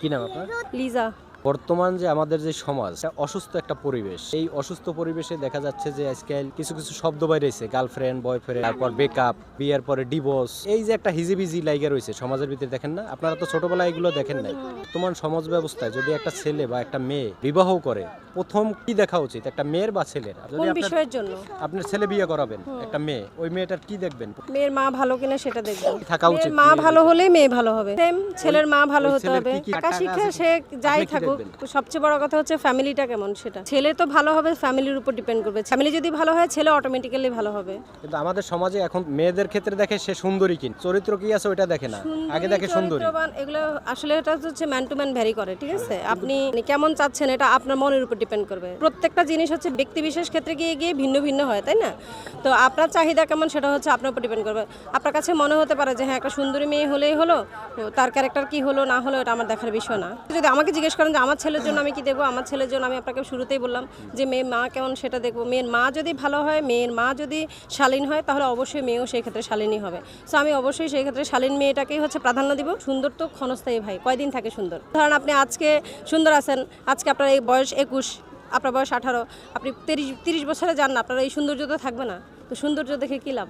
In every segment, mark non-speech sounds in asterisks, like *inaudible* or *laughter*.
কি নাম আপনার লিজা বর্তমান যে আমাদের যে সমাজ অসুস্থ একটা পরিবেশ। এই অসুস্থ পরিবেশে দেখা যাচ্ছে যে আজকাল কিছু কিছু শব্দ বাইরেছে গার্লফ্রেন্ড বয়ফ্রেন্ড তারপর বেকআপ বিয়ের পরে ডিভোর্স এই যে একটা হিজিবিজি লাইগা রয়েছে সমাজের ভিতরে দেখেন না? আপনারা তো ছোটবেলায় এগুলো দেখেন নাই। বর্তমান সমাজ ব্যবস্থায় যদি একটা ছেলে বা একটা মেয়ে বিবাহ করে প্রথম কি দেখা উচিত? একটা মেয়ের বা ছেলের? যদি বিষয়ের জন্য? আপনার ছেলে বিয়ে করাবেন একটা মেয়ে ওই মেয়েটার কি দেখবেন? মেয়ের মা ভালো কিনা সেটা দেখব। থাকা উচিত? মা ভালো হলে মেয়ে ভালো হবে। ছেলের মা ভালো হতে হবে। টাকা শিক্ষা সে যাই থাকুক। সবচেয়ে বড় কথা হচ্ছে ফ্যামিলিটা কেমন সেটা। ছেলে তো ভালো হবে ফ্যামিলির উপর ডিপেন্ড করবে। ফ্যামিলি যদি ভালো হয় ছেলে অটোমেটিক্যালি ভালো হবে। কিন্তু আমাদের সমাজে এখন মেয়েদের ক্ষেত্রে দেখে সে সুন্দরী কিন। চরিত্র কি আছে ওইটা দেখে না। আগে দেখে সুন্দরী। এগুলো আসলে এটা হচ্ছে ম্যান টু ম্যান ভ্যারি করে ঠিক আছে? আপনি কেমন চাচ্ছেন এটা আপনার মনের উপর ডিপেন্ড করবে। প্রত্যেকটা জিনিস হচ্ছে ব্যক্তি বিশেষ ক্ষেত্রে গিয়ে গিয়ে ভিন্ন ভিন্ন হয় তাই না? তো আপনার চাহিদা কেমন সেটা হচ্ছে আপনার উপর ডিপেন্ড করবে। আপনার কাছে মনে হতে পারে যে হ্যাঁ একটা সুন্দরী মেয়ে হলেই হলো তার ক্যারেক্টার কি হলো না হলো এটা আমার দেখার বিষয় না। যদি আমাকে জিজ্ঞেস করেন যে আমার ছেলের জন্য আমি কি দেখব? আমার ছেলের জন্য আমি আপনাকে শুরুতেই বললাম যে মেয়ে মা কেমন সেটা দেখব। মেয়ের মা যদি ভালো হয়, মেয়ের মা যদি শালীন হয়, তাহলে অবশ্যই মেয়েও সেই ক্ষেত্রে শালীনই হবে। সো আমি অবশ্যই সেই ক্ষেত্রে শালীন মেয়েটাকেই হচ্ছে প্রাধান্য দিব। সুন্দর তো ক্ষণস্থায়ী ভাই, কয়দিন থাকে সুন্দর? ধরেন আপনি আজকে সুন্দর আছেন, আজকে আপনার এই বয়স একুশ, আপনার বয়স আঠারো, আপনি তিরিশ তিরিশ বছরে যান না, আপনার এই সৌন্দর্য তো থাকবে না। তো সৌন্দর্য দেখে কী লাভ?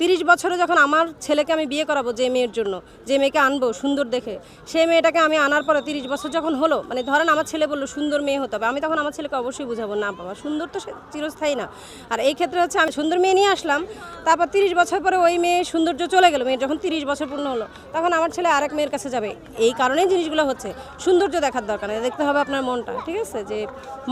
তিরিশ বছরে যখন আমার ছেলেকে আমি বিয়ে করাবো যে মেয়ের জন্য, যে মেয়েকে আনব সুন্দর দেখে, সেই মেয়েটাকে আমি আনার পরে তিরিশ বছর যখন হলো মানে ধরেন আমার ছেলে বলল, সুন্দর মেয়ে হতে হবে। আমি তখন আমার ছেলেকে অবশ্যই বুঝাবো, না বাবা, সুন্দর তো সে চিরস্থায়ী না। আর এই ক্ষেত্রে হচ্ছে আমি সুন্দর মেয়ে নিয়ে আসলাম, তারপর তিরিশ বছর পরে ওই মেয়ে সৌন্দর্য চলে গেলো, মেয়ের যখন তিরিশ বছর পূর্ণ হলো, তখন আমার ছেলে আরেক মেয়ের কাছে যাবে। এই কারণেই জিনিসগুলো হচ্ছে, সৌন্দর্য দেখার দরকার নেই, দেখতে হবে আপনার মনটা, ঠিক আছে? যে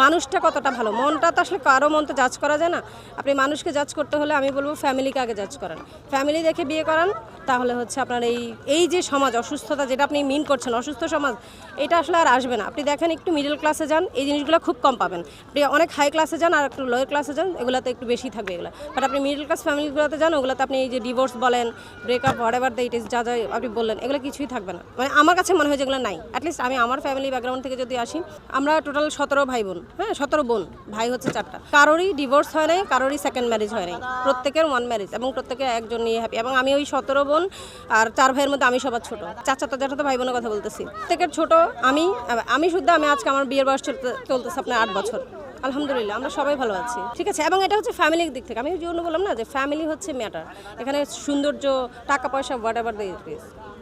মানুষটা কতটা ভালো, মনটা তো আসলে কারও মন তো জাজ করা যায় না। আপনি মানুষকে জাজ করতে হলে আমি বলব ফ্যামিলিকে আগে জাজ করেন ফ্যামিলি দেখে বিয়ে করান, তাহলে হচ্ছে আপনার এই এই যে সমাজ, অসুস্থতা যেটা আপনি মিন করছেন, অসুস্থ সমাজ, এটা আসলে আর আসবে না। আপনি দেখেন একটু মিডল ক্লাসে যান, এই জিনিসগুলো খুব কম পাবেন। আপনি অনেক হাই ক্লাসে যান আর একটু লোয়ার ক্লাসে যান, এগুলোতে একটু বেশি থাকবে এগুলো। বাট আপনি মিডল ক্লাস ফ্যামিলিগুলোতে যান, ওগুলোতে আপনি এই যে ডিভোর্স বলেন breakup whatever the it is যা যা আপনি বললেন, এগুলো কিছুই থাকবে না। মানে আমার কাছে মনে হয় যেগুলো নাই। অ্যাটলিস্ট আমি আমার ফ্যামিলি ব্যাকগ্রাউন্ড থেকে যদি আসি, আমরা টোটাল সতেরো ভাই বোন হ্যাঁ সতেরো বোন, ভাই হচ্ছে চারটা। কারোরই ডিভোর্স হয় নাই, কারোরই সেকেন্ড ম্যারেজ হয় নাই। প্রত্যেকের ওয়ান ম্যারেজ এবং প্রত্যেকে একজন নিয়ে হ্যাপি এবং আমি ওই সতেরো বোন আর চার ভাইয়ের মধ্যে আমি সবার ছোট। চাচা তো সাথে ভাই বোনের কথা বলতেছি। প্রত্যেকের ছোট, আমি আমি শুদ্ধ, আমি আজকে আমার বিয়ের বয়স চলতে, চলতেছে আপনার আট বছর। আলহামদুলিল্লাহ, আমরা সবাই ভালো আছি। ঠিক আছে, এবং এটা হচ্ছে ফ্যামিলির দিক থেকে। আমি জন্য বললাম না যে ফ্যামিলি হচ্ছে ম্যাটার এখানে সৌন্দর্য, টাকা পয়সা হোয়াট এভার দ্য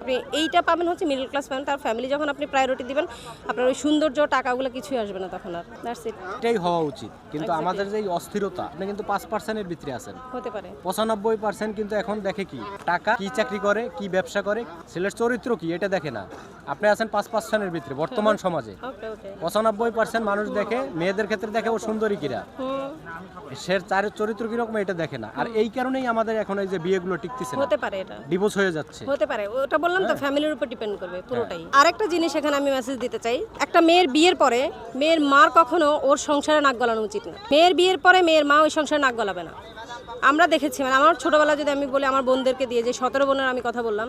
আপনি এইটা পাবেন হচ্ছে মিডল ক্লাস পাবেন তার ফ্যামিলি যখন আপনি প্রায়োরিটি দিবেন আপনার ওই সৌন্দর্য টাকাগুলো কিছুই আসবে না তখন আর। দ্যাটস ইট এটাই হওয়া উচিত। কিন্তু আমাদের যে অস্থিরতা আপনি কিন্তু পাঁচ পার্সেন্টের ভিতরে আছেন। হতে পারে। পঁচানব্বই পার্সেন্ট কিন্তু এখন দেখে কি টাকা কি চাকরি করে কি ব্যবসা করে ছেলের চরিত্র কি এটা দেখে না। আপনি আছেন পাঁচ পার্সেন্টের ভিতরে বর্তমান সমাজে। পঁচানব্বই পার্সেন্ট মানুষ দেখে মেয়েদের ক্ষেত্রে দেখে ও সুন্দরী কিরা। সে চার চরিত্র কীরকম এটা দেখে না। আর এই কারণেই আমাদের এখন এই যে বিয়েগুলো টিকতেছে হতে পারে এটা। ডিভোর্স হয়ে যাচ্ছে। হতে পারে। ওটা বললাম হ্যাঁ। তো ফ্যামিলির উপর ডিপেন্ড করবে পুরোটাই। আরেকটা জিনিস এখানে আমি মেসেজ দিতে চাই একটা মেয়ের বিয়ের পরে মেয়ের মার কখনো ওর সংসারে নাক গলানো উচিত না। মেয়ের বিয়ের পরে মেয়ের মা ওই সংসারে নাক গলাবে না। আমরা দেখেছি মানে আমার ছোটবেলা যদি আমি বলি আমার বোনদেরকে দিয়ে যে সতেরো বোনের আমি কথা বললাম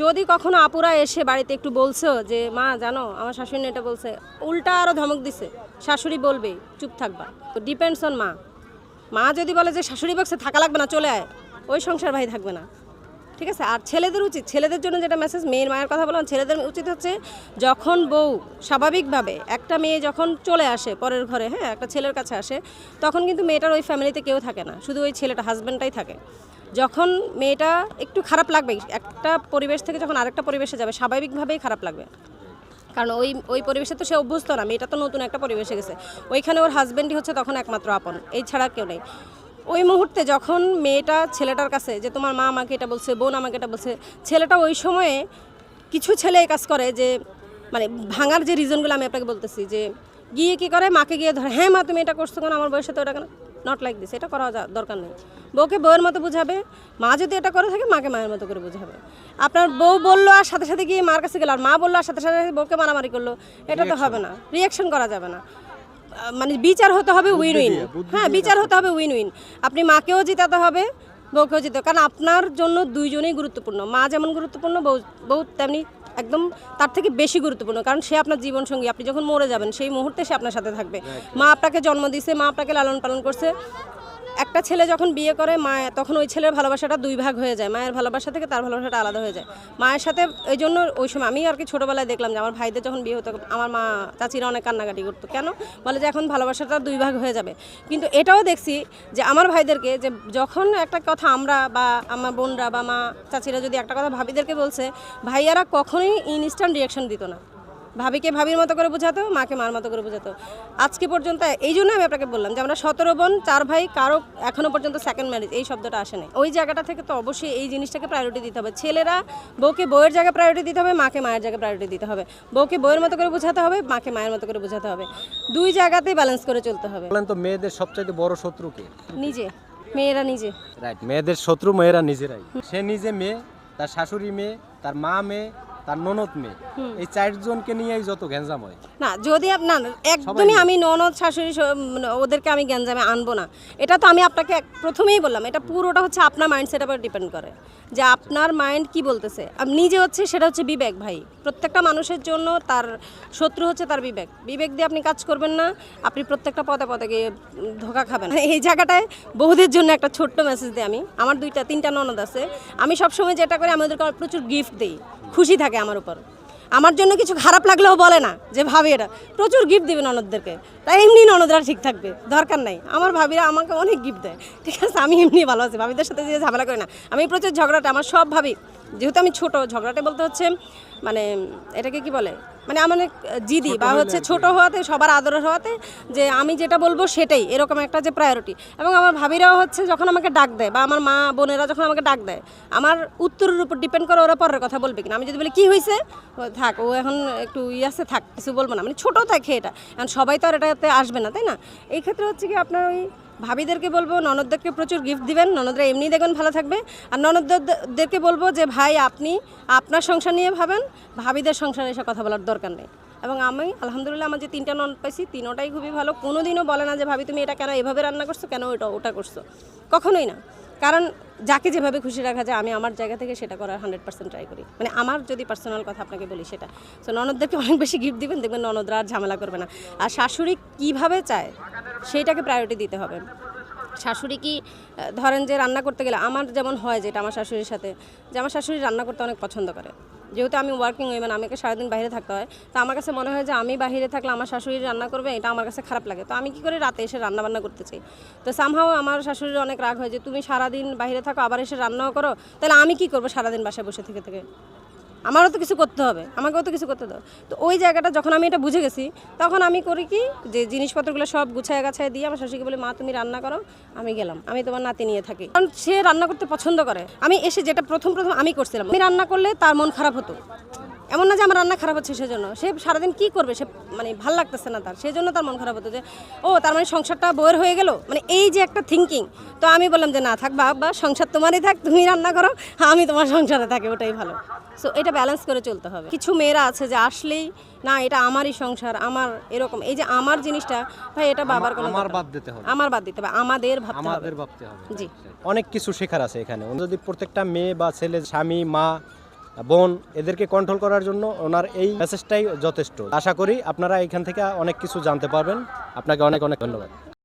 যদি কখনো আপুরা এসে বাড়িতে একটু বলছো যে মা জানো আমার শাশুড়ি এটা বলছে উল্টা আরও ধমক দিছে শাশুড়ি বলবে চুপ থাকবা। তো ডিপেন্ডস অন মা। মা যদি বলে যে শাশুড়ি বক্সে থাকা লাগবে না চলে আয়। ওই সংসার ভাই থাকবে না। ঠিক আছে? আর ছেলেদের উচিত, ছেলেদের জন্য যেটা মেসেজ মেয়ের মায়ের কথা বললাম, ছেলেদের উচিত হচ্ছে যখন বউ স্বাভাবিকভাবে একটা মেয়ে যখন চলে আসে পরের ঘরে হ্যাঁ একটা ছেলের কাছে আসে, তখন কিন্তু মেয়েটার ওই ফ্যামিলিতে কেউ থাকে না। শুধু ওই ছেলেটা হাজব্যান্ডটাই থাকে। যখন মেয়েটা একটু খারাপ লাগবে, একটা পরিবেশ থেকে যখন আরেকটা পরিবেশে যাবে, স্বাভাবিকভাবেই খারাপ লাগবে। কারণ ওই ওই পরিবেশে তো সে অভ্যস্ত না, মেয়েটা তো নতুন একটা পরিবেশে গেছে। ওইখানে ওর হাজব্যান্ডই হচ্ছে তখন একমাত্র আপন এই ছাড়া কেউ নেই। ওই মুহূর্তে যখন মেয়েটা ছেলেটার কাছে যে তোমার মা আমাকে এটা বলছে বোন আমাকে এটা বলছে ছেলেটা ওই সময়ে কিছু ছেলে এই কাজ করে যে মানে ভাঙার যে রিজনগুলো আমি আপনাকে বলতেছি যে গিয়ে কি করে? মাকে গিয়ে ধরে হ্যাঁ মা তুমি এটা করছ কেন? আমার বয়সে তো এটা কেন? নট লাইক দিস এটা করা দরকার নেই। বউকে বউয়ের মতো বুঝাবে মা যদি এটা করে থাকে মাকে মায়ের মতো করে বুঝাবে। আপনার বউ বলল আর সাথে সাথে গিয়ে মার কাছে গেল আর মা বলল আর সাথে সাথে বউকে মারামারি করল এটা তো হবে না রিয়াকশন করা যাবে না। মানে বিচার হতে হবে উইন উইন হ্যাঁ বিচার হতে হবে উইন উইন আপনি মাকেও জিতাতে হবে বউকেও জিতে কারণ আপনার জন্য দুইজনেই গুরুত্বপূর্ণ। মা যেমন গুরুত্বপূর্ণ বউ বউ তেমনি একদম তার থেকে বেশি গুরুত্বপূর্ণ। কারণ সে আপনার জীবন সঙ্গী আপনি যখন মরে যাবেন সেই মুহূর্তে সে আপনার সাথে থাকবে। মা আপনাকে জন্ম দিছে মা আপনাকে লালন পালন করছে। একটা ছেলে যখন বিয়ে করে, মা, তখন ওই ছেলের ভালোবাসাটা দুই ভাগ হয়ে যায়। মায়ের ভালোবাসা থেকে তার ভালোবাসাটা আলাদা হয়ে যায়। মায়ের সাথে এই জন্য ওই সময় আমি আর কি ছোটোবেলায় দেখলাম যে, আমার ভাইদের যখন বিয়ে হতো, আমার মা চাচিরা অনেক কান্নাকাটি করতো। কেন? বলে যে, এখন ভালোবাসাটা দুই ভাগ হয়ে যাবে। কিন্তু এটাও দেখছি যে, আমার ভাইদেরকে যে, যখন একটা কথা আমরা বা আমার বোনরা বা মা চাচিরা যদি একটা কথা ভাবিদেরকে বলছে, ভাইয়ারা কখনোই ইনস্ট্যান্ট রিয়াকশন দিত না। ভাবিকে ভাবির মতো করে বোঝাতো মাকে মার মতো করে বোঝাতো। আজকে পর্যন্ত এই জন্য আমি আপনাকে বললাম যে আমরা সতেরো বোন চার ভাই কারও এখনও পর্যন্ত সেকেন্ড ম্যারেজ এই শব্দটা আসেনি ওই জায়গাটা থেকে তো অবশ্যই এই জিনিসটাকে প্রায়োরিটি দিতে হবে। ছেলেরা বউকে বউয়ের জায়গায় প্রায়োরিটি দিতে হবে মাকে মায়ের জায়গায় প্রায়োরিটি দিতে হবে। বউকে বউয়ের মতো করে বোঝাতে হবে মাকে মায়ের মতো করে বোঝাতে হবে। দুই জায়গাতেই ব্যালেন্স করে চলতে হবে। তো মেয়েদের সবচাইতে বড় শত্রু কে? নিজে মেয়েরা নিজে। রাইট মেয়েদের শত্রু মেয়েরা নিজেরাই। সে নিজে মেয়ে তার শাশুড়ি মেয়ে তার মা মেয়ে তার ননদ মেয়ে। এই চারজনকে নিয়েই যত গ্যাঞ্জাম হয় না যদি আপনার একদমই আমি ননদ শাশুড়ি মানে ওদেরকে আমি গ্যাঞ্জামে আনব না। এটা তো আমি আপনাকে প্রথমেই বললাম এটা পুরোটা হচ্ছে আপনার মাইন্ডসেট উপর ডিপেন্ড করে। যে আপনার মাইন্ড কি বলতেছে? নিজে হচ্ছে সেটা হচ্ছে বিবেক ভাই। প্রত্যেকটা মানুষের জন্য তার শত্রু হচ্ছে তার বিবেক। বিবেক দিয়ে আপনি কাজ করবেন না আপনি প্রত্যেকটা পদে পদে গিয়ে ধোকা খাবেন। *laughs* এই জায়গাটায় বহুদের জন্য একটা ছোট্ট মেসেজ দিই আমি। আমার দুইটা তিনটা ননদ আছে। আমি সবসময় যেটা করি আমি ওদেরকে প্রচুর গিফট দিই। খুশি থাকে আমার উপর। আমার জন্য কিছু খারাপ লাগলেও বলে না যে, ভাবি, এটা প্রচুর গিফট দেবে ননদদেরকে। তাই এমনি ননদরা ঠিক থাকবে, দরকার নাই। আমার ভাবিরা আমাকে অনেক গিফট দেয়। ঠিক আছে, আমি এমনি ভালো আছি। ভাবিদের সাথে যে ঝামেলা করি না। আমি প্রচুর ঝগড়াটা, আমার সব ভাবি, যেহেতু আমি ছোট, ঝগড়াটা বলতে হচ্ছে মানে এটাকে কি বলে? মানে আমার অনেক জিদি বা হচ্ছে ছোট হওয়াতে সবার আদর হওয়াতে যে আমি যেটা বলব সেটাই এরকম একটা যে প্রায়োরিটি এবং আমার ভাবিরাও হচ্ছে যখন আমাকে ডাক দেয় বা আমার মা বোনেরা যখন আমাকে ডাক দেয় আমার উত্তরের উপর ডিপেন্ড করে ওরা পরের কথা বলবে কিনা। আমি যদি বলি কী হয়েছে থাক ও এখন একটু ইয়াসে থাক কিছু বলব না। মানে ছোটো থাকে এটা। এখন সবাই তো আর এটাতে আসবে না তাই না? এই ক্ষেত্রে হচ্ছে কি আপনার ওই ভাবিদেরকে বলব, ননদদেরকে প্রচুর গিফট দিবেন। ননদরা এমনি দেখবেন ভালো থাকবে। আর ননদদেরকে বলব যে, ভাই, আপনি আপনার সংসার নিয়ে ভাবেন, ভাবিদের সংসারে এসে কথা বলার দরকার নেই। এবং আমি, আলহামদুলিল্লাহ, আমার যে তিনটা ননদ পাইছি, তিনোটাই খুবই ভালো। কোনো দিনও বলে না যে, ভাবি, তুমি এটা কেন এভাবে রান্না করছ? কেন ওটা ওটা করছ? কখনোই না। কারণ যাকে যেভাবে খুশি রাখা যায়, আমি আমার জায়গা থেকে সেটা করার হান্ড্রেড পার্সেন্ট ট্রাই করি। মানে আমার যদি পার্সোনাল কথা আপনাকে বলি সেটা। সো ননদদেরকে *laughs* অনেক বেশি গিফট দিবেন, দেখবেন ননদরা আর ঝামেলা করবে না। আর শাশুড়ি কীভাবে চায়, সেইটাকে প্রায়োরিটি দিতে হবে। শাশুড়ি কি ধরেন যে রান্না করতে গেলে আমার যেমন হয় যেটা আমার শাশুড়ির সাথে, যে আমার শাশুড়ি রান্না করতে অনেক পছন্দ করে। যেহেতু আমি ওয়ার্কিং উইমেন আমাকে সারাদিন বাইরে থাকতে হয়, তো আমার কাছে মনে হয় যে আমি বাইরে থাকলে আমার শাশুড়ি রান্না করবে, এটা আমার কাছে খারাপ লাগে। তো আমি কি করি রাতে এসে রান্না বান্না করতে চাই? তো সামহাও আমার শাশুড়ির অনেক রাগ হয় যে, তুমি সারাদিন বাইরে থাকো, আবার এসে রান্নাও করো, তাহলে আমি কি করব সারাদিন বাসায় বসে থেকে থেকে? আমারও তো কিছু করতে হবে, আমাকেও তো কিছু করতে দাও তো ওই জায়গাটা যখন আমি এটা বুঝে গেছি, তখন আমি করি কি, যে জিনিসপত্রগুলো সব গুছায় গাছায় দিয়ে আমার শাশুড়িকে বলি, মা, তুমি রান্না করো, আমি গেলাম। আমি তোমার নাতি নিয়ে থাকি। কারণ সে রান্না করতে পছন্দ করে। আমি এসে যেটা প্রথম প্রথম আমি করছিলাম, আমি রান্না করলে তার মন খারাপ হতো। এমন না যে আমার রান্না খারাপ হচ্ছে সেজন্য। সে সারাদিন কি করবে, সে মানে ভালো লাগতেছে না তার। সেই জন্য তার মন খারাপ হতো যে, ও, তার মানে সংসারটা বইয়ের হয়ে গেল? মানে এই যে একটা থিঙ্কিং তো আমি বললাম যে, না, থাক বা সংসার তোমারই থাক, তুমি রান্না করো, আমি তোমার সংসারে থাকি, ওটাই ভালো। সো এটা ব্যালেন্স করে চলতে হবে। কিছু মেয়েরা আছে যে আসলেই না এটা আমারই সংসার আমার এরকম। এই যে আমার জিনিসটা ভাই এটা বাবার কোনো আমার বাদ দিতে হবে। আমার বাদ দিতে হবে আমাদের ভাবতে হবে। আমাদের ভাবতে হবে। জি। অনেক কিছু শেখার আছে এখানে। যদি প্রত্যেকটা মেয়ে বা ছেলে স্বামী মা বোন এদেরকে কন্ট্রোল করার জন্য ওনার এই মেসেজটাই যথেষ্ট। আশা করি আপনারা এখান থেকে অনেক কিছু জানতে পারবেন। আপনাকে অনেক অনেক ধন্যবাদ।